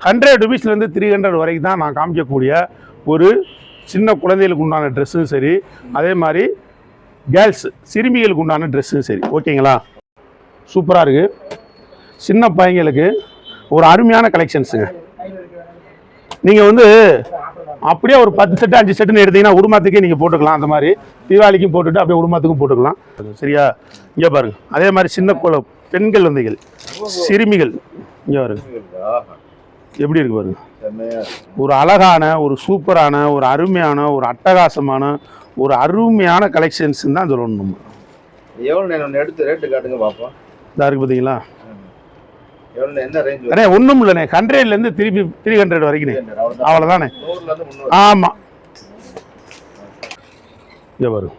Hundred ருபீஸ்லேருந்து three hundred வரைக்கும் தான் நான் காமிக்கக்கூடிய ஒரு சின்ன குழந்தைகளுக்கு உண்டான ட்ரெஸ்ஸும் சரி அதே மாதிரி கேர்ள்ஸ் சிறுமிகளுக்கு உண்டான ட்ரெஸ்ஸும் சரி. ஓகேங்களா சூப்பராக இருக்குது சின்ன பையங்களுக்கு ஒரு அருமையான கலெக்ஷன்ஸுங்க நீங்கள் வந்து அப்படியே ஒரு பத்து செட்டு அஞ்சு செட்டுன்னு எடுத்தீங்கன்னா உடுமாத்துக்கே நீங்கள் போட்டுக்கலாம். அந்த மாதிரி தீபாவளிக்கும் போட்டுட்டு அப்படியே உடுமாத்துக்கும் போட்டுக்கலாம். சரியா? இங்கே பாருங்கள் அதே மாதிரி சின்ன குழ பெண்கள் வந்தைகள் சிறுமிகள் இங்கே பாருங்க. எப்படி இருக்கு பாருங்க ஒரு அழகான ஒரு சூப்பரான ஒரு அருமையான ஒரு அட்டகாசமான ஒரு அருமையான கலெக்ஷன்ஸ் தான் சொல்லணும் நம்ம. எவ்வளோ நேரம் எடுத்து ரேட்டு காட்டுங்க பார்ப்போம் இதா இருக்கு பார்த்தீங்களா அண்ணே ஒன்றும் இல்லைண்ணே. ஹண்ட்ரட்லேருந்து த்ரீ த்ரீ ஹண்ட்ரட் வரைக்குண்ணே. அவ்வளோதான் ஆமாம் இங்கே வரும்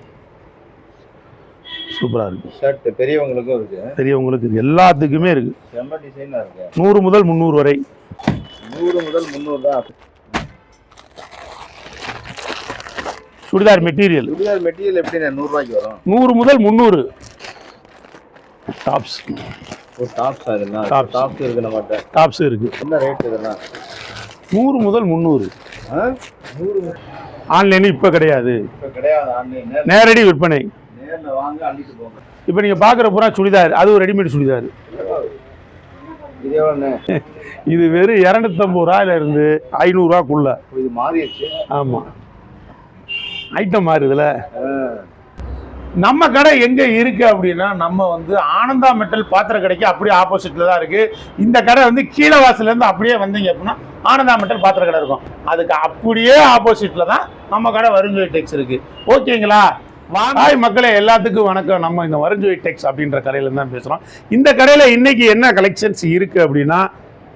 சூப்பராக இருக்கு. ஷர்ட் பெரியவங்களுக்கும் இருக்கு. பெரியவங்களுக்கு இருக்கு. எல்லாத்துக்குமே இருக்கு. செம்ம டிசைனாக இருக்கு. நூறு முதல் முந்நூறு வரை. நூறு முதல் முந்நூறு தான் சுடிதார் மெட்டீரியல். சுடிதார் மெட்டீரியல் எப்படி நூறுரூவாய்க்கு வரும். நூறு முதல் முந்நூறு. டாப்ஸ் ஒரு டாப்ஸ் இதெல்லாம் Tops. டாப்ஸ் இருக்கு நம்மகிட்ட. டாப்ஸ் இருக்கு. என்ன ரேட் இதெல்லாம் நூறு முதல் முந்நூறு? நூறு. ஆன்லைன் இப்போ கிடையாது. இப்போ கிடையாது ஆன்லைன் நேரடி விற்பனை. நேரில் வாங்க அள்ளிட்டு போங்க. இப்போ நீங்கள் பார்க்குற பூரா சுடிதார் அது ஒரு ரெடிமேட் சுடிதார். இது எவ்வளோண்ணே? இது வெறும் இரநூத்தம்பது ரூபாயில இருந்து ஐநூறுரூவாக்குள்ள இது மாறிடுச்சு ஆமாம் ஐட்டம் மாறுதுல. நம்ம கடை எங்கே இருக்குது அப்படின்னா நம்ம வந்து ஆனந்தா மெட்டல் பாத்திர கடைக்கு அப்படியே ஆப்போசிட்டில் தான் இருக்குது இந்த கடை வந்து கீழே வாசல்லேருந்து அப்படியே வந்தீங்க அப்படின்னா ஆனந்தா மெட்டல் பாத்திர கடை இருக்கும். அதுக்கு அப்படியே ஆப்போசிட்டில் தான் நம்ம கடை வருஞ்சோய் டெக்ஸ் இருக்குது ஓகேங்களா? ஹாய் மக்களே எல்லாத்துக்கும் வணக்கம். நம்ம இந்த வருஞ்சோய் டெக்ஸ் அப்படின்ற கடையில தான் பேசுகிறோம் இந்த கடையில் இன்னைக்கு என்ன கலெக்ஷன்ஸ் இருக்குது அப்படின்னா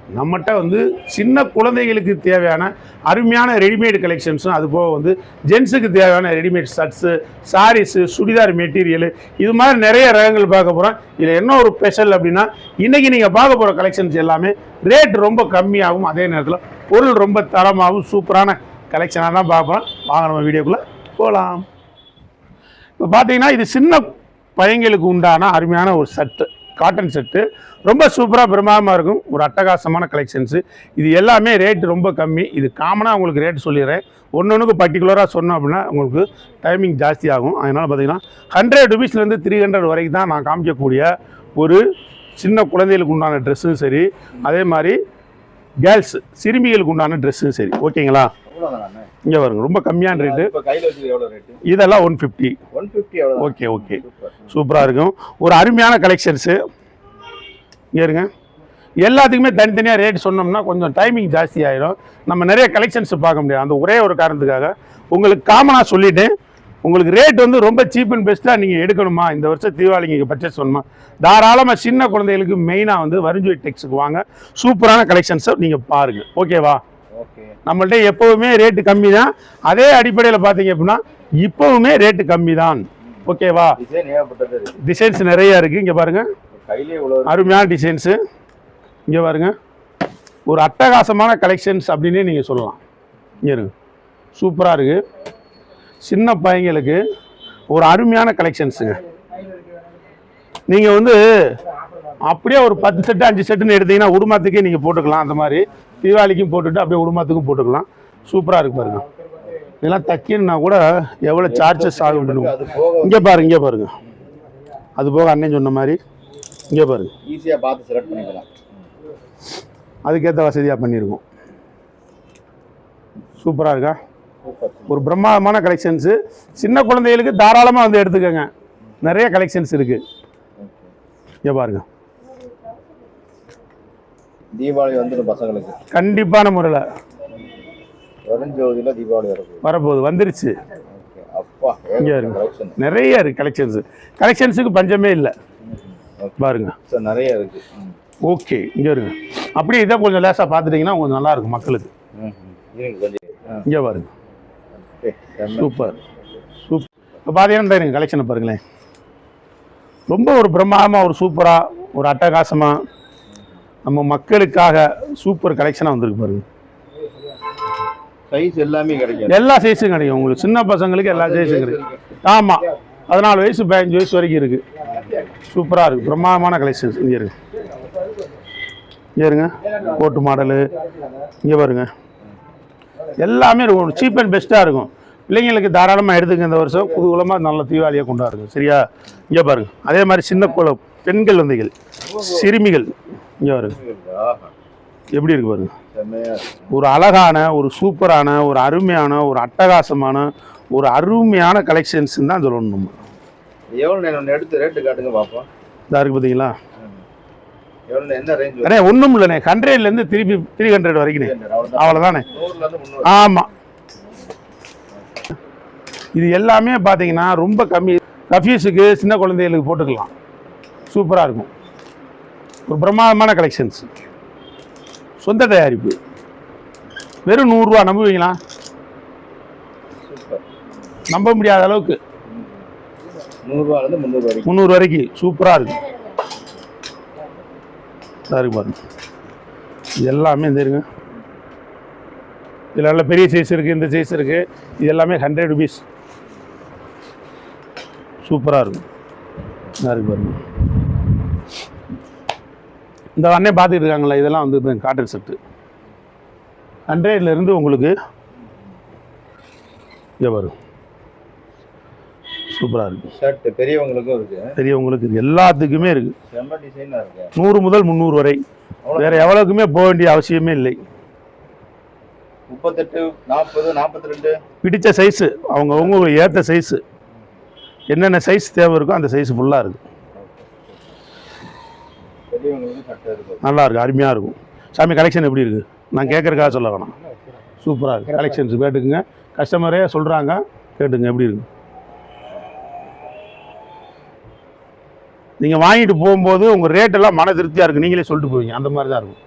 நம்மகிட்ட வந்து சின்ன குழந்தைகளுக்கு தேவையான அருமையான ரெடிமேட் கலெக்ஷன்ஸும் அது போக வந்து ஜென்ஸுக்கு தேவையான readymade shirts saris churidar material இது மாதிரி நிறைய ரகங்கள் பார்க்க போகிறோம் இதில் என்ன ஒரு ஸ்பெஷல் அப்படின்னா இன்றைக்கி நீங்கள் பார்க்க போகிற கலெக்ஷன்ஸ் எல்லாமே ரேட் ரொம்ப கம்மியாகவும் அதே நேரத்தில் பொருள் ரொம்ப தரமாகவும் சூப்பரான கலெக்ஷனாக தான் பார்ப்போம் வாங்க நம்ம வீடியோக்குள்ளே போகலாம் இப்போ பார்த்தீங்கன்னா இது சின்ன பையங்களுக்கு உண்டான அருமையான ஒரு சட்டு காட்டன் செட்டு ரொம்ப சூப்பராக பிரமாதமாக இருக்கும். ஒரு அட்டகாசமான கலெக்ஷன்ஸு இது எல்லாமே ரேட் ரொம்ப கம்மி. இது காமனாக உங்களுக்கு ரேட் சொல்லிடுறேன். ஒன்று ஒன்றுக்கு பர்டிகுலராக சொன்னோம் அப்படின்னா உங்களுக்கு டைமிங் ஜாஸ்தி ஆகும் அதனால் பார்த்தீங்கன்னா ஹண்ட்ரட் ருபீஸ்லேருந்து த்ரீ ஹண்ட்ரட் வரைக்கும் தான் நான் காமிக்கக்கூடிய ஒரு சின்ன குழந்தைகளுக்கு உண்டான ட்ரெஸ்ஸும் சரி. அதே மாதிரி கேர்ள்ஸ் சிறுமிகளுக்கு உண்டான ட்ரெஸ்ஸும் சரி. ஓகேங்களா இங்கே வருங்க ரொம்ப கம்மியான ரேட்டு இதெல்லாம் one fifty one fifty okay okay super. சூப்பராக இருக்கும். ஒரு அருமையான கலெக்ஷன்ஸு இங்கே இருங்க. எல்லாத்துக்குமே தனித்தனியாக ரேட் சொன்னோம்னா கொஞ்சம் டைமிங் ஜாஸ்தி ஆயிடும் நம்ம நிறைய கலெக்ஷன்ஸ் பார்க்க முடியாது அந்த ஒரே ஒரு காரணத்துக்காக உங்களுக்கு காமனாக சொல்லிட்டேன் உங்களுக்கு ரேட் வந்து ரொம்ப சீப் அண்ட் பெஸ்ட்டாக நீங்கள் எடுக்கணுமா? இந்த வருஷம் தீபாவளிக்கு பர்ச்சேஸ் பண்ணணுமா? தாராளமாக சின்ன குழந்தைகளுக்கு மெயினாக வந்து வரிஞ்சுவை டெக்ஸுக்கு வாங்க. சூப்பரான கலெக்ஷன்ஸை நீங்கள் பாருங்கள் ஓகேவா ஓகே நம்மள்ட்ட எப்போவுமே ரேட்டு கம்மி தான் அதே அடிப்படையில் பார்த்தீங்க அப்படின்னா இப்போவுமே ரேட்டு கம்மி தான் ஓகேவா டிசைன்ஸ் நிறைய இருக்குது இங்கே பாருங்கள் அருமையான டிசைன்ஸு இங்கே பாருங்க. ஒரு அட்டகாசமான கலெக்ஷன்ஸ் அப்படின்னே நீங்கள் சொல்லலாம். இங்கே இருக்கு சூப்பராக இருக்குது சின்ன பையங்களுக்கு ஒரு அருமையான கலெக்ஷன்ஸுங்க நீங்கள் வந்து அப்படியே ஒரு பத்து செட்டு அஞ்சு செட்டுன்னு எடுத்தீங்கன்னா உடுமாத்துக்கே நீங்கள் போட்டுக்கலாம். அந்த மாதிரி தீபாவளிக்கும் போட்டுட்டு அப்படியே உடுமாத்துக்கும் போட்டுக்கலாம். சூப்பராக இருக்கு பாருங்க. இதெல்லாம் தைக்கணுன்னா கூட எவ்வளோ சார்ஜஸ் ஆகும் இங்கே பாருங்க இங்கே பாருங்க. அது போக அண்ணன் சொன்ன மாதிரி இங்கே பாருங்க. ஈஸியாக பார்த்து செலக்ட் பண்ணிக்கலாம். அதுக்கேற்ற வசதியாக பண்ணியிருக்கோம் சூப்பராக இருக்கா? ஒரு பிரம்மாண்டமான கலெக்ஷன்ஸு சின்ன குழந்தைகளுக்கு தாராளமாக வந்து எடுத்துக்கோங்க. நிறைய கலெக்ஷன்ஸ் இருக்குது இங்கே பாருங்க. தீபாவளி வந்துடும் பசங்களுக்கு. கண்டிப்பான முறையில். வருஞ்சோதியில் தீபாவளி வரப்போகுது. வரப்போகுது வந்துருச்சு. அப்பா இங்கே இருக்கு. நிறைய இருக்குது கலெக்ஷன்ஸு கலெக்ஷன்ஸுக்கு பஞ்சமே இல்லை. பாருங்க. சார் நிறைய இருக்கு. ஓகே இங்கே இருங்க அப்படியே இதை கொஞ்சம் லேசாக பார்த்துட்டிங்கன்னா கொஞ்சம் நல்லா இருக்கும் மக்களுக்கு. இங்கே பாருங்க. சூப்பர். சூப்பர் இப்போ பார்த்தீங்கன்னா கலெக்ஷனை பாருங்களேன். ரொம்ப ஒரு பிரம்மாண்டமாக ஒரு சூப்பராக ஒரு அட்டகாசமாக நம்ம மக்களுக்காக சூப்பர் கலெக்ஷனாக வந்திருக்கு பாருங்க. சைஸ் எல்லாமே கிடைக்கும் எல்லா சைஸும் கிடைக்கும். உங்களுக்கு சின்ன பசங்களுக்கு எல்லா சைஸும் கிடைக்கும். ஆமாம் பதினாலு வயசு பதினஞ்சு வயசு வரைக்கும் இருக்குது சூப்பராக இருக்குது பிரம்மாண்டமான கலெக்ஷன்ஸ் இங்கே இருக்கு. இங்கே இருங்க. Coat model. இங்கே பாருங்க. எல்லாமே இருக்கும். சீப் அண்ட் பெஸ்ட்டாக இருக்கும். பிள்ளைங்களுக்கு தாராளமாக எடுத்துங்க இந்த வருஷம். குதூகலமாக நல்ல தீபாவளியாக கொண்டாடுங்க. சரியா? இங்கே பாருங்க. அதே மாதிரி சின்ன குழ பெண்கள் குழந்தைகள் சிறுமிகள். இங்கே பாருங்க எப்படி இருக்கு பாருங்க ஒரு அழகான ஒரு சூப்பரான ஒரு அருமையான ஒரு அட்டகாசமான ஒரு அருமையான கலெக்ஷன்ஸ் தான் சொல்லணும் நம்ம. எவ்வளோ நேரம் எடுத்து ரேட்டு காட்டுங்க பார்ப்போம் இதா இருக்கு பார்த்தீங்களா அண்ணே ஒன்றும் இல்லைண்ணே. ஹண்ட்ரட்லேருந்து த்ரீ த்ரீ ஹண்ட்ரட் வரைக்குண்ணே அவ்வளோதானே ஆமாம் இது எல்லாமே பார்த்தீங்கன்னா ரொம்ப கம்மி. ரஃப்யூஸுக்கு சின்ன குழந்தைகளுக்கு போட்டுக்கலாம். சூப்பராக இருக்கும். ஒரு பிரமாதமான கலெக்ஷன்ஸ் சொந்த தயாரிப்பு. வெறும் நூறுரூவா நம்புவீங்களா? நம்ப முடியாத அளவுக்கு. நூறுரூவாலேருந்து முந்நூறு வரைக்கும். முந்நூறு வரைக்கும். சூப்பராக இருக்கும் இருக்கு பாருங்க. இது எல்லாமே இருங்க. இதில் நல்ல பெரிய சைஸ் இருக்குது இந்த சைஸ் இருக்குது இது எல்லாமே ஹண்ட்ரட் ருபீஸ் சூப்பராக இருக்கும் இதா இருக்கு பாருங்க. இந்த அண்ணே பார்த்துட்டு இருக்காங்களா இதெல்லாம் வந்து காட்டன் செட்டு ஹண்ட்ரட்லேருந்து உங்களுக்கு இங்கே வரும் சூப்பராக இருக்கும் ஷர்ட் பெரியவங்களுக்கும் இருக்கு. பெரியவங்களுக்கு இது எல்லாத்துக்குமே இருக்குது நூறு முதல் முந்நூறு வரை. வேற எவ்வளவுக்குமே போக வேண்டிய அவசியமே இல்லை. முப்பத்தெட்டு நாற்பது நாற்பத்தி ரெண்டு பிடிச்ச சைஸு அவங்க உங்களுக்கு ஏற்ற சைஸு என்னென்ன சைஸ் தேவை இருக்கோ அந்த சைஸ் ஃபுல்லாக இருக்குது நல்லா இருக்கு. அருமையாக இருக்கும். சாமி கலெக்ஷன் எப்படி இருக்குது நான் கேட்குறக்காக சொல்ல வேணாம். சூப்பராக இருக்குது கலெக்ஷன்ஸ் கேட்டுக்குங்க. கஸ்டமரே சொல்கிறாங்க கேட்டுங்க எப்படி இருக்கு? நீங்கள் வாங்கிட்டு போகும்போது உங்கள் ரேட்டெல்லாம் மன திருப்தியாக இருக்குது நீங்களே சொல்லிட்டு போவீங்க. அந்த மாதிரி தான் இருக்கும்.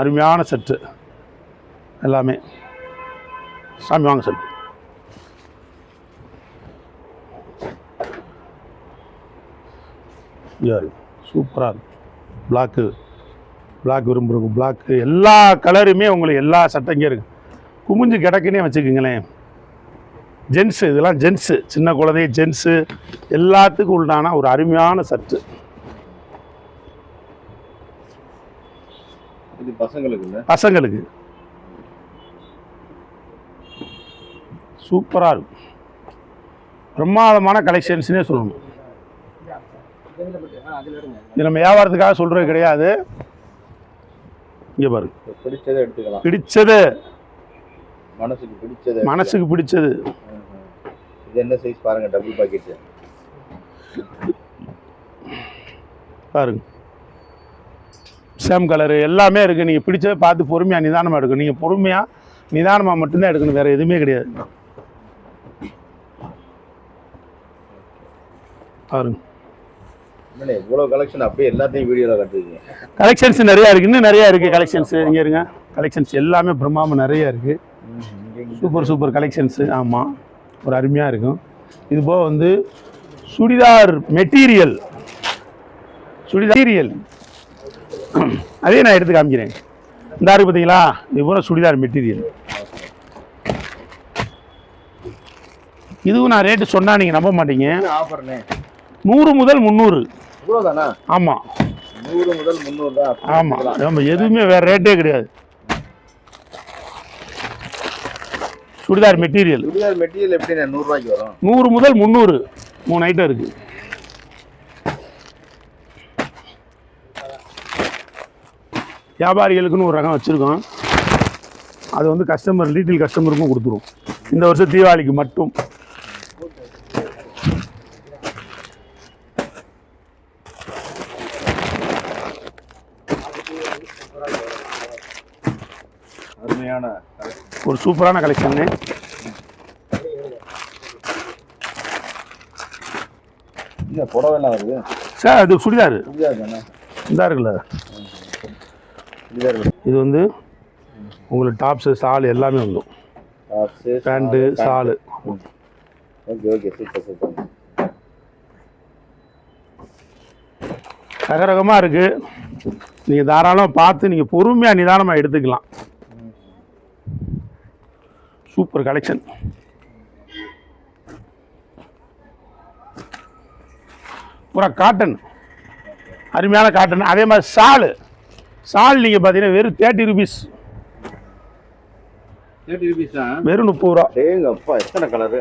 அருமையான செட்டு எல்லாமே. சாமி வாங்க செட்டு யாரு சூப்பராக இருக்கும் பிளாக்கு பிளாக் விரும்புகிறவங்க பிளாக்கு எல்லா கலருமே உங்களுக்கு எல்லா சட்டைங்க இருக்கு. குமிஞ்சு கிடக்குன்னே வச்சுக்கோங்களேன். ஜென்ஸு இதெல்லாம் ஜென்ஸு சின்ன குழந்தை ஜென்ஸு எல்லாத்துக்கும் உண்டான ஒரு அருமையான சட்டு. பசங்களுக்கு பசங்களுக்கு. சூப்பராக இருக்கும் பிரமாதமான கலெக்ஷன்ஸ்னே சொல்லணும். இது நம்ம வியாபாரத்துக்காக சொல்கிறது கிடையாது. இங்கே பாரு. பிடிச்சதை எடுத்துக்கலாம். பிடிச்சது. மனசுக்கு பிடிச்சதை மனசுக்கு பிடிச்சது. இது என்ன சைஸ் பாருங்க டபுள் பாக்கெட் பாருங்க. சேம் கலரு எல்லாமே இருக்குது நீங்கள் பிடிச்சதை பார்த்து பொறுமையாக நிதானமாக எடுக்கணும். நீங்கள் பொறுமையாக நிதானமாக மட்டும்தான் எடுக்கணும். வேறு எதுவுமே கிடையாது. பாருங்க. இவ்வளோ கலெக்ஷன் அப்படியே எல்லாத்தையும் வீடியோவில் காட்டுறீங்க கலெக்ஷன்ஸ் நிறையா இருக்குது இன்னும் நிறையா இருக்குது கலெக்ஷன்ஸ் இங்கே இருங்க. கலெக்ஷன்ஸ் எல்லாமே பிரம்மாமல் நிறையா இருக்குது சூப்பர் சூப்பர் கலெக்ஷன்ஸு ஆமாம் ஒரு அருமையாக இருக்கும். இது போக வந்து சுடிதார் மெட்டீரியல் சுடிதார் மெட்டீரியல் அதே நான் எடுத்து காமிக்கிறேன். இந்த இருக்கு பார்த்தீங்களா இது பூரா சுடிதார் மெட்டீரியல் இதுவும் நான் ரேட்டு சொன்னால் நீங்கள் நம்ப மாட்டீங்க. நூறு முதல் முந்நூறு. இவ்வளோ தானா ஆமாம் நூறு முதல் முந்நூறு தான். ஆமாம். நம்ம எதுவுமே வேறு ரேட்டே கிடையாது. சுடிதார் மெட்டீரியல் சுடிதார் மெட்டீரியல் எப்படிண்ணே? நூறுரூவாய்க்கு வரும். நூறு முதல் முந்நூறு மூணு ஐட்டம் இருக்குது வியாபாரிகளுக்குன்னு ஒரு ரகம் வச்சுருக்கோம். அது வந்து கஸ்டமர் ரீட்டைல் கஸ்டமருக்கும் கொடுத்துரும் இந்த வருஷம் தீபாவளிக்கு மட்டும். அருமையான. ஒரு சூப்பரான கலெக்ஷன்னு இந்த புடவைலாம் வருது. சார் அது சுடிதார். இந்த இருக்குல்ல. இது வந்து உங்களுக்கு டாப்ஸு சால் எல்லாமே வந்துடும். Pant shawl okay okay super super ரகரகமாக இருக்குது நீங்கள் தாராளமாக பார்த்து நீங்கள் பொறுமையாக நிதானமாக எடுத்துக்கலாம். Super collection. பூரா காட்டன் அருமையான காட்டன் அதே மாதிரி ஷாலு சால் நீங்கள் பார்த்தீங்கன்னா வெறும் தேர்ட்டி ருபீஸ் வெறும் முப்பது ரூபா. டேங்க அப்பா எத்தனை கலரு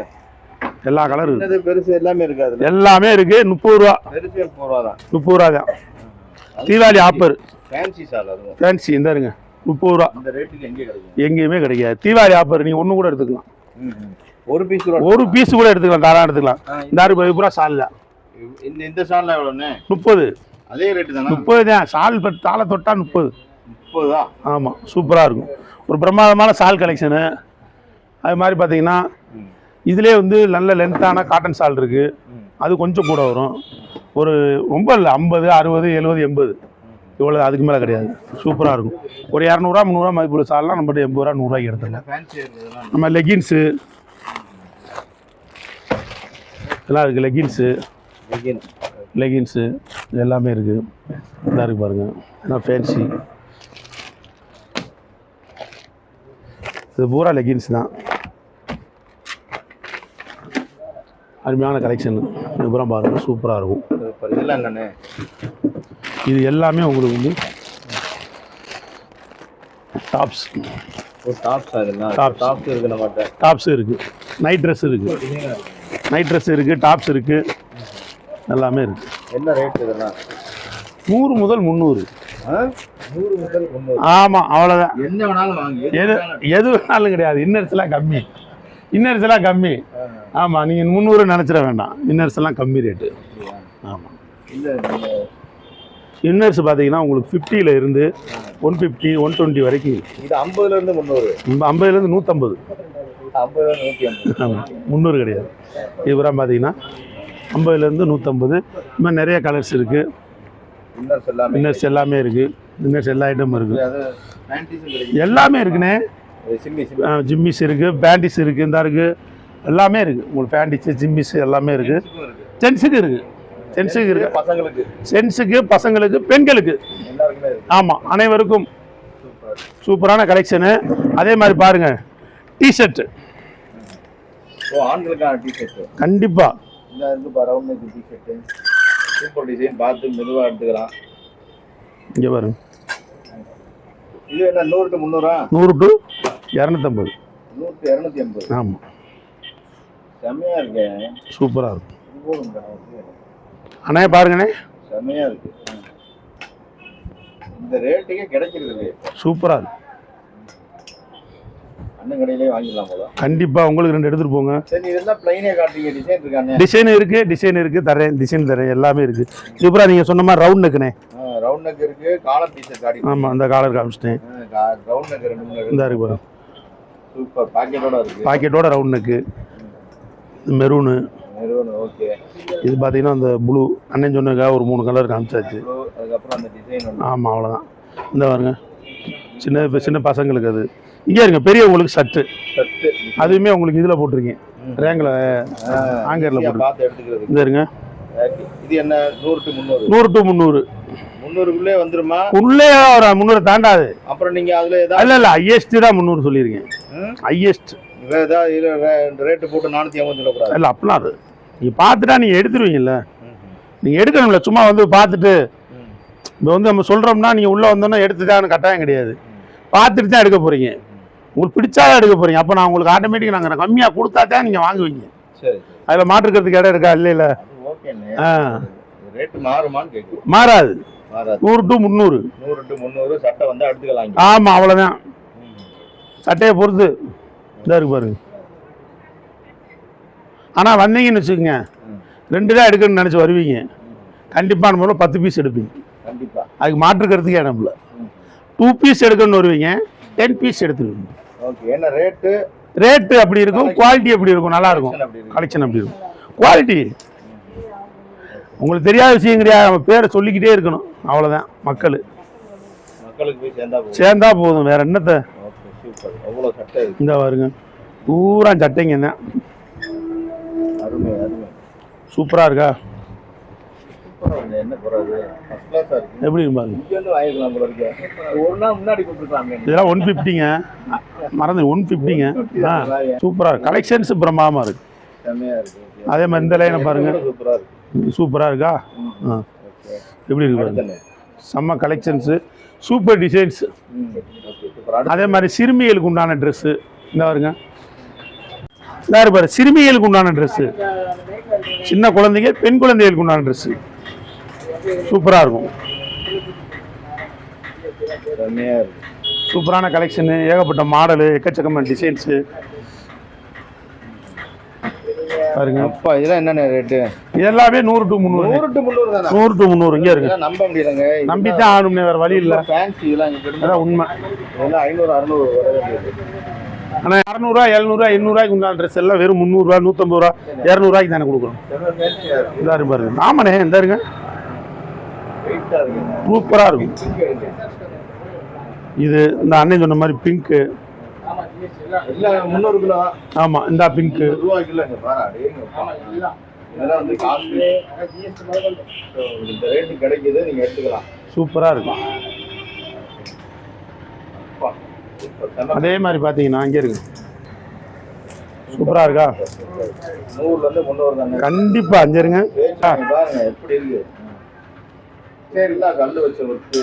எல்லா கலரும் இருக்கு. பெருசு எல்லாமே இருக்கு அதுல எல்லாமே இருக்குது முப்பது ரூபா. முப்பது ரூபா தான். முப்பது ரூபா தான். Deepavali offer fancy shawl fancy இந்த இருங்க முப்பது ரூபா. எங்கேயுமே கிடைக்காது. தீபாவளி ஆஃபர் நீங்கள் ஒன்று கூட எடுத்துக்கலாம். ஒரு பீஸ் கூட ஒரு பீஸ் கூட எடுத்துக்கலாம். தாராளம் எடுத்துக்கலாம். இந்த அறுபது ரூபா சால் தான் இந்த இந்த சால்ல எவ்வளோண்ணே முப்பது. அதே ரேட்டு தானே? முப்பது தான். சால் தாளை தொட்டா முப்பது. முப்பது? தான் ஆமாம் சூப்பராக இருக்கும். ஒரு பிரமாதமான சால் கலெக்ஷனு அது மாதிரி பார்த்தீங்கன்னா இதிலே வந்து நல்ல லென்த்தான காட்டன் சால் இருக்குது அது கொஞ்சம் கூட வரும். ஒரு ரொம்ப இல்லை. ஐம்பது அறுபது எழுபது எண்பது. இவ்வளோ அதுக்கு மேலே கிடையாது. சூப்பராக இருக்கும். ஒரு இரநூறுவா முந்நூறுவா மதிப்புள்ள சால்லாம் நம்மகிட்ட எண்பது ரூபா நூறுரூவாய்க்கு எடுத்துக்கலாம் நம்ம லெகின்ஸு இதெல்லாம் இருக்குது லெகின்ஸு லெகின்ஸு இது எல்லாமே இருக்குது இதாக இருக்குது பாருங்கள் இதெல்லாம் ஃபேன்சி இது பூரா லெகின்ஸ் தான். அருமையான கலெக்ஷன் இது பூரா பாருங்கள் சூப்பராக இருக்கும். சூப்பர் இதெல்லாம் என்னண்ணே? இது எல்லாமே உங்களுக்கு வந்து டாப்ஸ். டாப்ஸ். டாப்ஸ். இருக்கு நம்மகிட்ட. டாப்ஸ் இருக்குது நைட் ட்ரெஸ் இருக்குது நைட் ட்ரெஸ் இருக்குது டாப்ஸ் இருக்குது எல்லாமே இருக்குது என்ன ரேட் இதெல்லாம்? நூறு முதல் முந்நூறு. ஆமாம் அவ்வளோதான் என்ன வேணாலும் எது எது வேணாலும். கிடையாது. இன்னர்ஸ் எல்லாம் கம்மி. இன்னர்ஸ் எல்லாம் கம்மி. ஆமாம் நீங்கள் முந்நூறு நினச்சிட வேண்டாம். இன்னர்ஸ் எல்லாம் கம்மி ரேட்டு? ஆமாம் இல்ல இன்னர்ஸ் பார்த்தீங்கன்னா உங்களுக்கு ஃபிஃப்டியில் இருந்து ஒன் ஃபிஃப்டி ஒன் டுவெண்ட்டி வரைக்கும் இது ஐம்பதுல இருந்து முந்நூறு ஐம்பதுலேருந்து நூற்றம்பது ஆமாம் முந்நூறு கிடையாது. இதுவரம் பார்த்தீங்கன்னா ஐம்பதுலேருந்து நூற்றம்பது இந்த மாதிரி நிறைய கலர்ஸ் இருக்குது இன்னர்ஸ் எல்லாமே இருக்குது இன்னர்ஸ் எல்லா ஐட்டமும் இருக்குது எல்லாமே இருக்குண்ணே. ஜிம்மிஸ் இருக்குது பேண்டிஸ் இருக்குது இந்த இருக்குது எல்லாமே இருக்குது உங்களுக்கு பேண்டிஸு ஜிம்மிஸ் எல்லாமே இருக்குது ஜென்ஸுக்கு இருக்குது ஜென்ஸுக்கு இருக்குது பசங்களுக்கு. ஜென்ஸுக்கு பசங்களுக்கு பெண்களுக்கு. இருக்கு. ஆமாம் அனைவருக்கும் சூப்பர் சூப்பரான கலெக்ஷனு அதே மாதிரி பாருங்கள் டிஷர்ட்டு ஓ ஆண்களுக்கான டிஷர்ட் இருக்கு எடுத்துக்கலாம். இங்கே பாருங்க. இது என்ன நூறு டு முந்நூறா? நூறு டு இரநூத்தம்பது. நூறு டு இரநூத்தி ஐம்பது ஆமாம் செம்மையா இருக்கேன் சூப்பராக இருக்கும். அண்ணே பாருங்கண்ணே. செம்மையா இருக்கு. இந்த ரேட்டுக்கே கிடைக்கிறது சூப்பராக இருக்கும் அண்ணன் கடையிலே வாங்கிடலாம் போல. கண்டிப்பாக உங்களுக்கு ரெண்டு எடுத்துகிட்டு போங்க. சரி நீ இதெல்லாம் பிளைனே காட்டுறீங்க? டிசைன் இருக்கானே டிசைன் இருக்குது டிசைன் இருக்குது தரேன் டிசைன் தரேன் எல்லாமே இருக்குது சூப்பராக நீங்கள் சொன்ன மாதிரி ரவுண்ட் நெக்குண்ணே ரவுண்ட் நெக் இருக்கு காலர் டிஷர்ட் காட்டி ஆமாம் அந்த காலர் காமிச்சிட்டேன். ரவுண்ட் நெக் ரெண்டு மூணு இந்த இருக்கு சூப்பர் பாக்கெட்டோட இருக்கு. பாக்கெட்டோட ரவுண்ட் நெக்கு மெரூனு நிறுவனம் ஓகே இது பார்த்தீங்கன்னா அந்த ப்ளூ அண்ணன் சொன்னதுக்காக ஒரு மூணு கலர் காமிச்சாச்சு. அதுக்கப்புறம் அந்த டிசைன் ஆமாம் அவ்வளோதான் இந்த பாருங்க. சின்ன சின்ன பசங்களுக்கு அது. இங்கே இருங்க பெரியவங்களுக்கு சட்டு சட்டு அதுவுமே உங்களுக்கு இதில் போட்டிருக்கீங்க ரேங்கில் ஆங்கரில் போட்டு இந்த இருங்க. இது என்ன நூறு டு முந்நூறு? நூறு டு முந்நூறு. முந்நூறுக்குள்ளே வந்துருமா? உள்ளே ஒரு முந்நூறு தாண்டாது. அப்புறம் நீங்க அதுல ஏதாவது இல்லை இல்லை ஹையஸ்ட் தான் முந்நூறு சொல்லியிருக்கேன்? ஹையஸ்ட் வேற ஏதாவது ரேட்டு போட்டு நானூத்தி ஐம்பது சொல்லக்கூடாது. இல்லை அப்படிலாம் அது. நீங்கள் பார்த்துட்டா நீங்கள் எடுத்துருவீங்கல்ல. நீங்கள் எடுக்கணும்ல சும்மா வந்து பார்த்துட்டு இப்போ வந்து நம்ம சொல்கிறோம்னா நீங்கள் உள்ளே வந்தோன்னா எடுத்துட்டான்னு கட்டாயம் கிடையாது. பார்த்துட்டு தான் எடுக்க போகிறீங்க உங்களுக்கு பிடிச்சாதான் எடுக்க போகிறீங்க அப்போ நான் உங்களுக்கு ஆட்டோமேட்டிக் நாங்கள் கம்மியாக கொடுத்தா தான் நீங்கள் வாங்குவீங்க. அதில் மாற்றுக்கிறதுக்கு இடம் இருக்கா? இல்லை இல்லை. ஆ. மாறாது. நூறு டு முந்நூறு. நூறு டு முந்நூறு சட்டை வந்து. ஆமாம் அவ்வளோதான் சட்டையை பொறுத்து. இதாக இருக்கு பாருங்க. ஆனால் வந்தீங்கன்னு வச்சுக்கோங்க. ரெண்டு தான் எடுக்கணும்னு நினச்சி வருவீங்க. கண்டிப்பாக நம்ம பத்து பீஸ் எடுப்பீங்க. கண்டிப்பா. அதுக்கு மாற்றுக்கிறதுக்கே ம். டூ பீஸ் எடுக்கணும்னு வருவீங்க. டென் பீஸ் எடுத்துருவீங்க. ஓகே என்ன ரேட்டு ரேட்டு அப்படி இருக்கும் குவாலிட்டி எப்படி இருக்கும் நல்லா இருக்கும். அப்படி இருக்கு கலெக்ஷன் அப்படி இருக்கும். குவாலிட்டி உங்களுக்கு தெரியாத விஷயம் கிடையாது நம்ம பேரை சொல்லிக்கிட்டே இருக்கணும். அவ்வளோதான் மக்கள். சேர்ந்தா போதும். வேற என்னத்தை? இந்த பாருங்க. பூரா சட்டைங்க தான் அருமை அருமை. சூப்பராக இருக்கா? எப்படி இதெல்லாம் ஒன் ஃபிஃப்டிங்க மறந்து ஒன் ஃபிஃப்டிங்க ஆ சூப்பராக கலெக்ஷன்ஸ் பிரமாதமாக இருக்கு. அதே மாதிரி இந்த லைனை பாருங்க. சூப்பராக இருக்கா. ஆ. எப்படி இருக்கு பாருங்க. செம்ம கலெக்ஷன்ஸு சூப்பர். டிசைன்ஸ் அதே மாதிரி சிறுமிகளுக்கு உண்டான ட்ரெஸ்ஸு இந்த பாருங்க. இந்த பாரு சிறுமிகளுக்கு உண்டான ட்ரெஸ்ஸு சின்ன குழந்தைங்க பெண் குழந்தைகளுக்கு உண்டான ட்ரெஸ்ஸு சூப்பராக இருக்கும். சூப்பரான கலெக்ஷனு ஏகப்பட்ட மாடலு எக்கச்சக்கமான டிசைன்ஸு பாருங்க. அப்பா இதெல்லாம் என்னென்ன ரேட்டு எல்லாமே நூறு டு முந்நூறு. நூறு டு முந்நூறு தானே? நூறு டு முந்நூறு இங்கே இருக்கு. நம்ப முடியலங்க. நம்பி தான் ஆகணும்னே வேறு வழி இல்லை. ஃபேன்சி இதெல்லாம் அதான் உண்மை. இதெல்லாம் ஐநூறு அறுநூறு ஆனால் அறநூறுவா எழுநூறுவா எண்ணூறுவாய்க்கு உண்டான ட்ரெஸ் எல்லாம் வெறும் முந்நூறுரூவா நூற்றம்பது ரூபா இரநூறுவாய்க்கு தானே கொடுக்குறோம் இதாக பாருங்க. ஆமாண்ணே இந்த இருங்க. சூப்பராக இருக்கும். இது இந்த அண்ணன் சொன்ன மாதிரி பிங்க்கு ஆமாம் இந்த பிங்க்கு சூப்பராக இருக்கும் கிலோ இங்க பாரு அடேங்கப்பா. இதெல்லாம் வந்து காஸ்ட்லி இந்த ரேட்டு கிடைக்குது நீங்க எடுத்துக்கலாம் சூப்பராக இருக்கும் அப்பா, சூப்பர். செம்ம அதே மாதிரி பார்த்தீங்கன்னா இங்கே இருக்கு. சூப்பராக இருக்கா? நூறுல இருந்து முந்நூறு தானே கண்டிப்பாக அங்கே இங்க பாருங்க எப்படி இருக்கு சரி. இல்ல கல்லு வச்ச ஒர்க்கு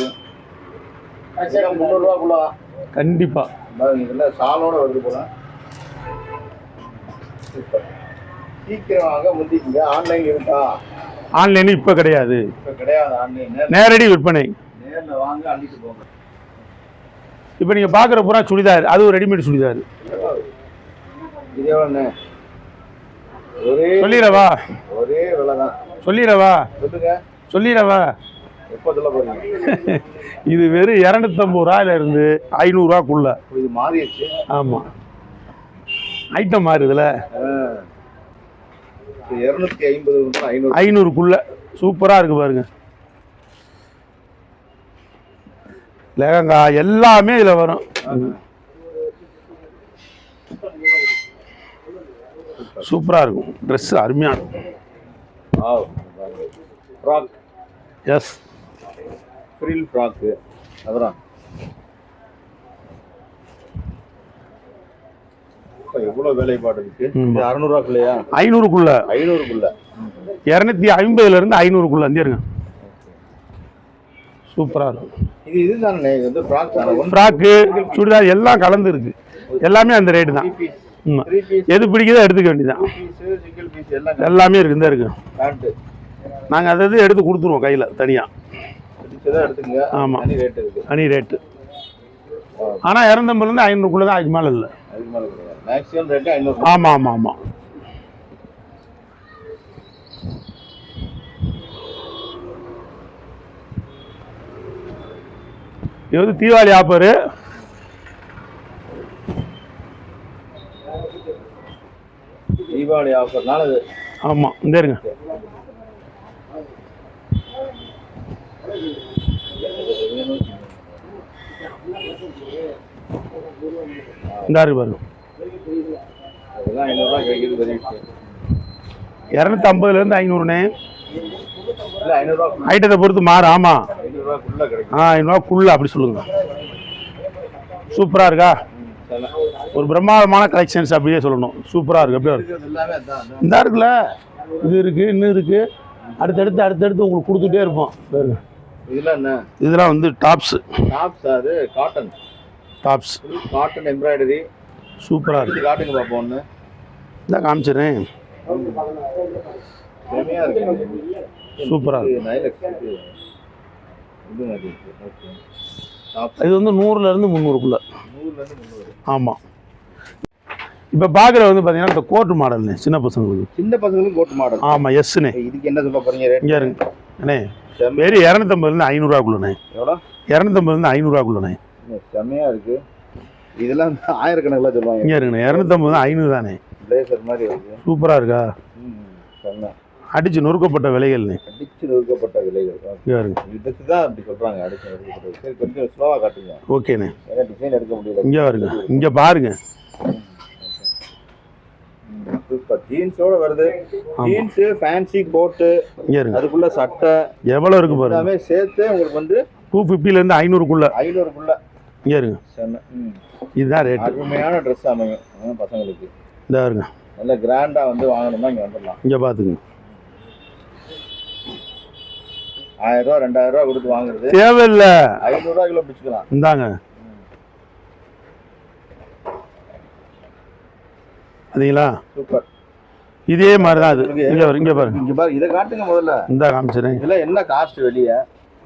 முந்நூறு ரூபாக்குள்ள கண்டிப்பாக பாருங்க இதெல்லாம் சாலோட வருது போல. சீக்கிரம் வாங்க முந்திக்குங்க. ஆன்லைன் இருக்கா? ஆன்லைன் இப்போ கிடையாது. இப்ப கிடையாது ஆன்லைன். நேரடி விற்பனை. நேர்ல வாங்க அள்ளிட்டு போங்க. இப்போ நீங்கள் பார்க்குற பூரா சுடிதார் அது ஒரு ரெடிமேட் சுடிதார். சொல்லிடவா? சொல்லிடவா? சொல்லிடவா? இது வெறும் இரநூத்தம்பது ரூபாயில இருந்து ஐநூறுரூவாக்குள்ள இது மாறிடுச்சு. ஆமாம் ஐட்டம் மாறுதுல. இரநூத்தி ஐம்பது ஐநூறுக்குள்ள. சூப்பராக இருக்கு பாருங்க. லெஹங்கா எல்லாமே இதில் வரும். சூப்பராக இருக்கும். ட்ரெஸ் அருமையான ஃப்ராக் எஸ் ஃப்ரில் ஃப்ராக்கு இப்ப எவ்வளவு வேலைப்பாடு இருக்கு. இது அறுநூறுவாக்குள்ளையா? ஐநூறுக்குள்ள. ஐநூறுக்குள்ள. இரநூத்தி ஐம்பதுலேருந்து ஐநூறுக்குள்ள இருங்க. சூப்பராக இருக்கும் இது இதுதானே இது வந்து ஃப்ராக் தானே? ஒன் ஃப்ராக்கு சுடிதார் எல்லாம் கலந்து இருக்கு. எல்லாமே அந்த ரேட்டு தான். எது பிடிக்குதோ எடுத்துக்க வேண்டியதான் எல்லாம். இருக்கு இந்த இருக்கு. நாங்கள் அதை இது எடுத்து கொடுத்துருவோம் கையில் தனியாக பிடிச்சதா எடுத்துங்க ஆமா. தனி ரேட் இருக்கு. தனி ரேட்டு ஆனால் இரநூத்தம்பதுலேருந்து ஐநூறுக்குள்ளே தான் அதுக்கு மேலே இல்லை. ஆமாம் ஆமாம் ஆமாம் இது வந்து தீபாவளி ஆஃபரு தீபாவளி ஆஃபர்னால இது. ஆமாம் இந்த இருங்க. இந்த இருக்கு பாருங்க. அதெல்லாம் ஐநூறுரூவா கிடைக்கிறது பெரிய விஷயம். இரநூத்தி ஐம்பதுலேருந்து ஐநூறுண்ணே. இல்லை ஐநூறுரூவா ஐட்டத்தை பொறுத்து மாறும் ஆமாம் கிடைக்கும் ஆ ஐநூறுவாக்குள்ள அப்படி சொல்லுங்க. சூப்பராக இருக்கா? ஒரு பிரம்மாண்டமான கலெக்ஷன்ஸ் அப்படியே சொல்லணும். சூப்பராக இருக்கு அப்படியே இருக்கு. இந்த இருக்குல்ல? இது இருக்குது இன்னும் இருக்குது அடுத்தடுத்து அடுத்தடுத்து உங்களுக்கு கொடுத்துட்டே இருப்போம். பாருங்க. இதெல்லாம் என்ன? இதெல்லாம் வந்து டாப்ஸு டாப்ஸ் அது காட்டன் டாப்ஸ் காட்டன் எம்ப்ராய்டரி சூப்பராக இருக்கு. இது காட்டுங்க பார்ப்போம் ஒன்று இதான் காமிச்சிடுறேன். செமையா இருக்கு. சூப்பரா இருக்கு. இது வந்து நூறுலேருந்து முந்நூறுக்குள்ள. ஆமாம் இப்போ பார்க்குற வந்து பார்த்தீங்கன்னா இந்த கோட்டு மாடல்ண்ணே சின்ன பசங்களுக்கு. சின்ன பசங்களுக்கு கோட் மாடல் ஆமாம் எஸ்ண்ணே இதுக்கு என்ன சொல்ல போறீங்க ரேட் இங்கே இருங்க. அண்ணே வெறும் இரநூத்தம்பதுலேருந்து ஐநூறுரூவாக்குள்ளண்ணே எவ்வளோ? இரநூத்தம்பதுலேருந்து ஐநூறுரூவாக்குள்ளண்ணே செம்மையா இருக்கு. இதெல்லாம் ஆயிரக்கணக்கில் சொல்லுவாங்க. இங்கே இருக்குண்ணே இரநூத்தம்பது ஐநூறு தானே. பிளேசர் மாதிரி சூப்பராக இருக்கா? ம் அடிச்சு நொறுக்கப்பட்ட விலைகள்ண்ணே அடிச்சு நொறுக்கப்பட்ட விலைகள். இதுக்கு தான் அப்படி சொல்றாங்க அடிச்சு நொறுக்கப்பட்டது சரி கொஞ்சம் ஸ்லோவாக காட்டுங்க. ஓகேண்ணே. ஏன்னா டிசைன் எடுக்க முடியல. இங்கே வருங்க இங்கே பாருங்க. ஜீன்ஸோட வருது. ஜீன்ஸ் ஃபேன்சி கோட்டு இங்கே இருங்க. அதுக்குள்ள சட்டை. எவ்வளோ இருக்கு பாருங்க. எல்லாமே சேர்த்து உங்களுக்கு வந்து டூ ஃபிஃப்டிலேருந்து ஐநூறுக்குள்ள. ஐநூறுக்குள்ள. இங்கே இருங்க. இதுதான் ரேட்டு அருமையான ட்ரெஸ் அமையும் பசங்களுக்கு. இந்த இருங்க. நல்ல கிராண்டா வந்து வாங்கணும்னா இங்க வந்துடலாம். இங்கே பார்த்துங்க ஆயிரம் ரூபா ரெண்டாயிரம் ரூபா கொடுத்து வாங்குறது. தேவையில்லை. ஐநூறு ரூபா கிலோ பிடிச்சிக்கலாம் இந்தாங்க. பார்த்தீங்களா சூப்பர். இதே மாதிரி தான் அது இங்கே இங்கே பாருங்க இங்க பாரு இதை காட்டுங்க முதல்ல. இந்த காமிச்சிடுறேன். இதெல்லாம் என்ன காஸ்ட் வெளியே?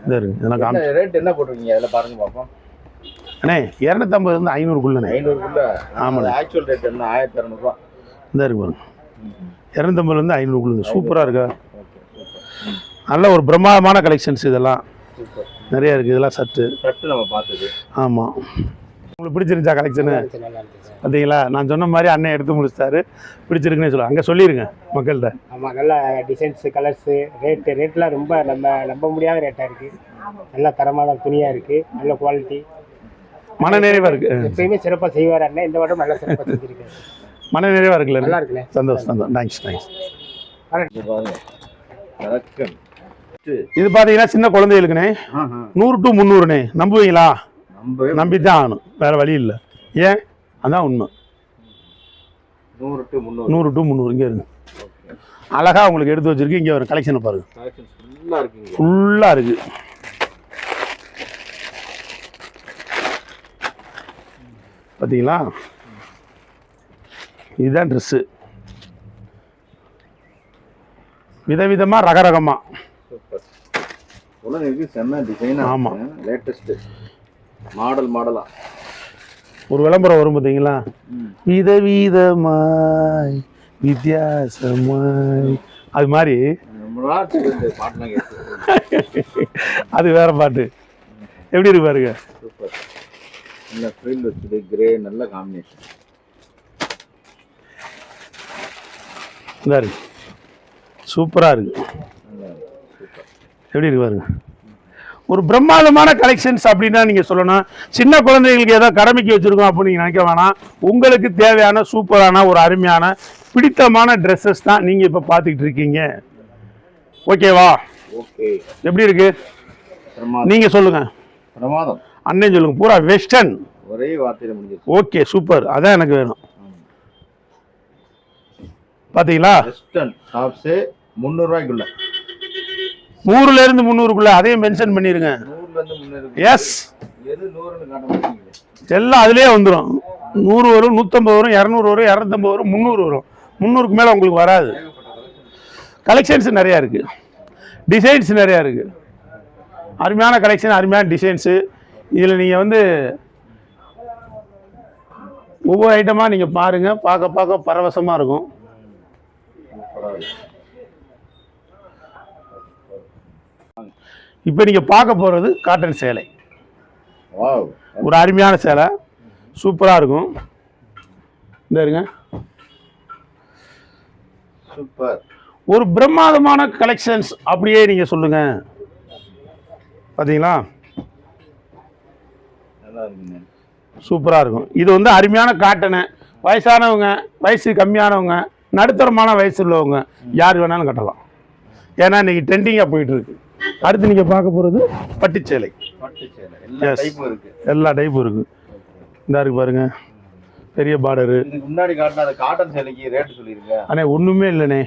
இந்த இருக்கு இதெல்லாம் காமி ரேட் என்ன போட்டிருக்கீங்க? அதில் பாருங்க பார்ப்போம். அண்ணே இரநூத்தம்பது இருந்து ஐநூறுக்குள்ளண்ணே. ஐநூறுக்குள்ள? ஆமாண்ணே. ஆக்சுவல் ரேட் என்ன? ஆயிரத்தி இரநூறுவா இந்த இருக்கு பாருங்க. இரநூத்தம்பதுலேருந்து ஐநூறுக்குள்ள சூப்பராக இருக்கா? சூப்பர் நல்ல ஒரு பிரம்மாண்டமான கலெக்ஷன்ஸ் இதெல்லாம். சூப்பர். நிறைய இருக்குது இதெல்லாம் சட்டு ஷர்ட் நம்ம பார்த்தது. ஆமாம் உங்களுக்கு பிடிச்சிருந்துச்சா கலெக்ஷனு பார்த்தீங்களா நான் சொன்ன மாதிரி அண்ணன் எடுத்து முடிச்சிட்டாரு. பிடிச்சிருக்குன்னே சொல்லுவாங்க அங்கே சொல்லிடுங்க மக்கள்கிட்ட. ஆமாம் நல்லா டிசைன்ஸு கலர்ஸு ரேட்டு ரேட்லாம் ரொம்ப நம்ம நம்ப முடியாத ரேட்டாக இருக்குது நல்ல தரமான துணியாக இருக்குது நல்ல குவாலிட்டி மன நிறைவாக இருக்கு. எப்பயுமே சிறப்பாக செய்வார் அண்ணன். இந்த வாட்டம் நல்லா சிறப்பாக செஞ்சுருக்காரு. மன நிறைவாக இருக்குல்ல நல்லா இருக்குண்ணே சந்தோஷம் சந்தோஷம். தேங்க்ஸ் தேங்க்ஸ் இது பாருங்க. கரெக்ட் இது பார்த்தீங்கன்னா சின்ன குழந்தைகளுக்குண்ணே நூறு டு முந்நூறுண்ணே நம்புவீங்களா? நம்பவே நம்பி தான் ஆகணும். வேறு வழி இல்லை. ஏன்? அதான் உண்மை. நூறு டு முந்நூறு. நூறு டு முந்நூறு. இங்கே இருங்க. அழகாக உங்களுக்கு எடுத்து வச்சிருக்கு இங்கே ஒரு கலெக்ஷனை பாருங்க. ஃபுல்லாக இருக்குங்க. ஃபுல்லாக இருக்கு. பார்த்தீங்களா இதுதான் ட்ரெஸ்ஸு விதவிதமாக ரகரகமாக சூப்பர் குழந்தைக்கு செம்ம டிசைனாக ஆமா. லேட்டஸ்ட்டு மாடல் மாடலா ஒரு விளம்பரம் வரும் பார்த்தீங்களா? விதவிதமாய் வித்தியாசமாய். அது மாதிரி. அது வேற பாட்டு. எப்படி இருக்கு பாருங்க? சூப்பர் நல்ல ஃப்ரில் வச்சுது கிரே நல்ல காம்பினேஷன் இந்த இருக்கு. சூப்பராக இருக்கு. சூப்பர் எப்படி இருக்கு பாருங்க. ஒரு பிரம்மாண்டமான கலெக்ஷன்ஸ் அப்படின்னா நீங்கள் சொல்லணும். சின்ன குழந்தைகளுக்கு ஏதோ கடமைக்கு வச்சுருக்கோம் அப்படின்னு நீங்கள் நினைக்க வேணாம். உங்களுக்கு தேவையான சூப்பரான ஒரு அருமையான பிடித்தமான ட்ரெஸ்ஸஸ் தான் நீங்கள் இப்போ பார்த்துக்கிட்டு இருக்கீங்க. ஓகேவா? ஓகே. எப்படி இருக்கு? நீங்கள் சொல்லுங்கள் பிரமாதம். அண்ணன் சொல்லுங்க. பூரா வெஸ்டர்ன் ஒரே வார்த்தையில் முடிஞ்சிருச்சு. Okay super. அதான் எனக்கு வேணும். பார்த்தீங்களா வெஸ்டர்ன் டாப்ஸு முந்நூறுரூவாய்க்குள்ள நூறுல இருந்து முந்நூறுக்குள்ள அதையும் மென்ஷன் பண்ணிருங்க. எஸ் எல்லாம் அதுலயே வந்துடும் நூறு வரும் நூற்றம்பது வரும் இரநூறு வரும் இரநூத்தம்பது வரும் முந்நூறு வரும். முந்நூறுக்கு மேலே உங்களுக்கு வராது. கலெக்ஷன்ஸ் நிறையா இருக்குது டிசைன்ஸ் நிறையா இருக்குது அருமையான கலெக்ஷன் அருமையான டிசைன்ஸு இதில் நீங்கள் வந்து ஒவ்வொரு ஐட்டமாக நீங்கள் பாருங்கள் பார்க்க பார்க்க பரவசமாக இருக்கும். இப்போ நீங்கள் பார்க்க போகிறது காட்டன் சேலை. ஒரு அருமையான சேலை. சூப்பராக இருக்கும். இந்த இருங்க. சூப்பர். ஒரு பிரம்மாண்டமான கலெக்ஷன்ஸ் அப்படியே நீங்கள் சொல்லுங்கள் பார்த்தீங்களா சூப்பராக இருக்கும். இது வந்து அருமையான காட்டனு வயசானவங்க வயசு கம்மியானவங்க நடுத்தரமான வயசு உள்ளவங்க யார் வேணாலும் கட்டலாம். ஏன்னா இன்னைக்கு ட்ரெண்டிங்காக போயிட்டு இருக்கு. அடுத்து நீங்கள் பார்க்க போகிறது பட்டுச்சேலை. பட்டு சேலை எல்லா. டைப்பும் இருக்கு. எல்லா டைப்பும் இருக்குது இந்த இருக்கு பாருங்க. பெரிய பார்டரு இதுக்கு முன்னாடி காட்டின அந்த காட்டன் சேலைக்கு ரேட் சொல்லியிருக்க அண்ணே ஒன்றுமே இல்லைண்ணே.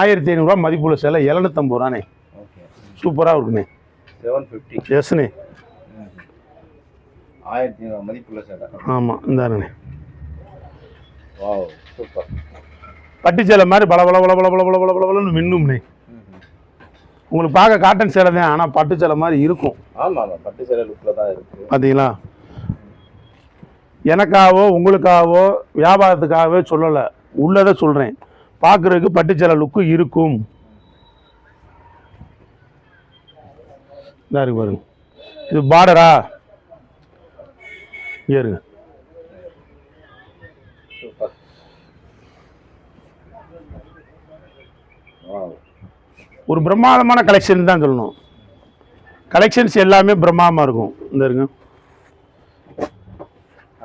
ஆயிரத்தி ஐநூறுரூவா மதிப்புள்ள சேலை எழுநூத்தம்பது ரூபாண்ணே. ஓகே. சூப்பராக இருக்குண்ணே. செவன் ஃபிஃப்டி எஸ்ண்ணே ஆயிரத்தி ஐநூறு மதிப்புள்ள சேலை. ஆமாம் இந்தாண்ணே வாவ் சூப்பர் பட்டு சேலை மாதிரி பல பல பல பல பல பல பல பல பலன்னு மின்னும்ண்ணே. உங்களுக்கு பார்க்க காட்டன் சேலை தான் ஆனால் பட்டு சேலை மாதிரி இருக்கும். ஆமாம் பட்டு சேலை லுக்கில் தான் இருக்கு. பார்த்தீங்களா எனக்காகவோ உங்களுக்காகவோ வியாபாரத்துக்காகவே சொல்லலை. உள்ளதை சொல்கிறேன் பார்க்குறதுக்கு பட்டு சேலை லுக்கு இருக்கும். இதா இருக்கு பாருங்க. இது பார்டரா சூப்பர் வாவ் ஒரு பிரம்மாண்டமான கலெக்ஷன் தான் சொல்லணும். கலெக்ஷன்ஸ் எல்லாமே பிரம்மாண்டமாக இருக்கும். இந்த இருங்க.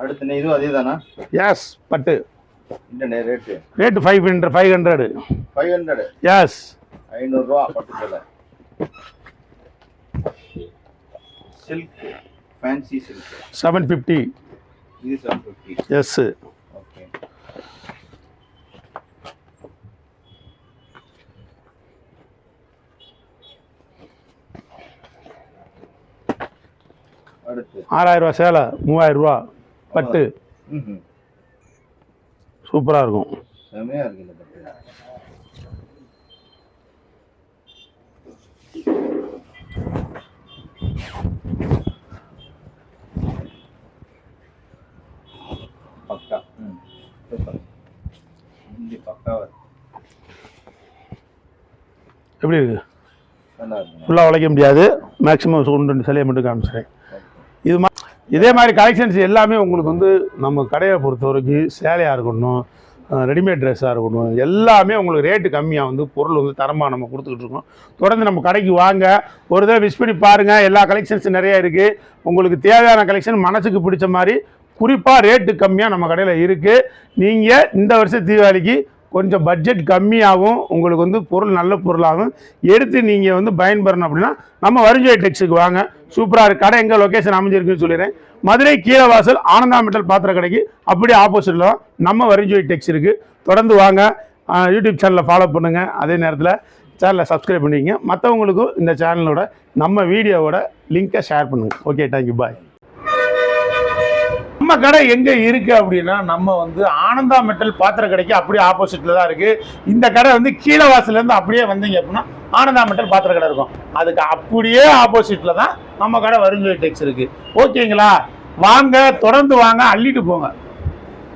அடுத்து இதுவும் அதே தானா எஸ் பட்டு rate rate five hundred five hundred five hundred yes ஐநூறுரூவா பட்டு சேலை. Silk fancy silk seven fifty இது செவன் ஃபிஃப்டி எஸ்ஸு ஓகே ரூபா சேலை மூவாயிரம் ரூபா பட்டு. சூப்பராக இருக்கும் செமையா இருக்கு இந்த பட்டு பக்கா ம் சூப்பர் முந்தி பக்காவா இருக்கு. எப்படி இருக்கு ஃபுல்லாக உழைக்க முடியாது மேக்ஸிமம் ஒன்று ரெண்டு சிலையை மட்டும் மா இதே மாதிரி கலெக்ஷன்ஸ் எல்லாமே உங்களுக்கு வந்து நம்ம கடையை பொறுத்த வரைக்கும் சேலையாக இருக்கணும் ரெடிமேட் ட்ரெஸ்ஸாக இருக்கணும் எல்லாமே உங்களுக்கு ரேட்டு கம்மியாக வந்து பொருள் வந்து தரமாக நம்ம கொடுத்துக்கிட்டு இருக்கோம். தொடர்ந்து நம்ம கடைக்கு வாங்க. ஒரு தடவை விஷ் பண்ணி பாருங்கள் எல்லா கலெக்ஷன்ஸும் நிறைய இருக்குது உங்களுக்கு தேவையான கலெக்ஷன் மனசுக்கு பிடிச்ச மாதிரி குறிப்பாக ரேட்டு கம்மியாக நம்ம கடையில் இருக்குது நீங்கள் இந்த வருஷம் தீபாவளிக்கு கொஞ்சம் பட்ஜெட் கம்மியாகவும் உங்களுக்கு வந்து பொருள் நல்ல பொருளாகவும் எடுத்து நீங்கள் வந்து பயன்பெறணும் அப்படின்னா நம்ம வருஞ்சோய் டெக்ஸுக்கு வாங்க. சூப்பராக இருக்குது கடை எங்கே? லொக்கேஷன் அமைஞ்சிருக்குன்னு சொல்லிடுறேன். மதுரை கீழவாசல் ஆனந்தா மெட்டல் பாத்திர கடைக்கு அப்படியே ஆப்போசிட்டில் தான் நம்ம வருஞ்சோய் டெக்ஸ் இருக்குது தொடர்ந்து வாங்க. யூடியூப் சேனலை ஃபாலோ பண்ணுங்கள் அதே நேரத்தில் சேனலை சப்ஸ்கிரைப் பண்ணிக்கங்க. மற்றவங்களுக்கும் இந்த சேனலோட நம்ம வீடியோவோட லிங்கை ஷேர் பண்ணுங்கள் ஓகே தேங்க்யூ பாய் நம்ம கடை எங்கே இருக்குது அப்படின்னா நம்ம வந்து ஆனந்தா மெட்டல் பாத்திர கடைக்கு அப்படியே ஆப்போசிட்டில் தான் இருக்குது இந்த கடை வந்து கீழே வாசலேருந்து அப்படியே வந்தீங்க அப்படின்னா ஆனந்தா மெட்டல் பாத்திர கடை இருக்கும். அதுக்கு அப்படியே ஆப்போசிட்டில் தான் நம்ம கடை வருஞ்சோய் டெக்ஸ் இருக்குது ஓகேங்களா வாங்க தொடர்ந்து வாங்க அள்ளிட்டு போங்க.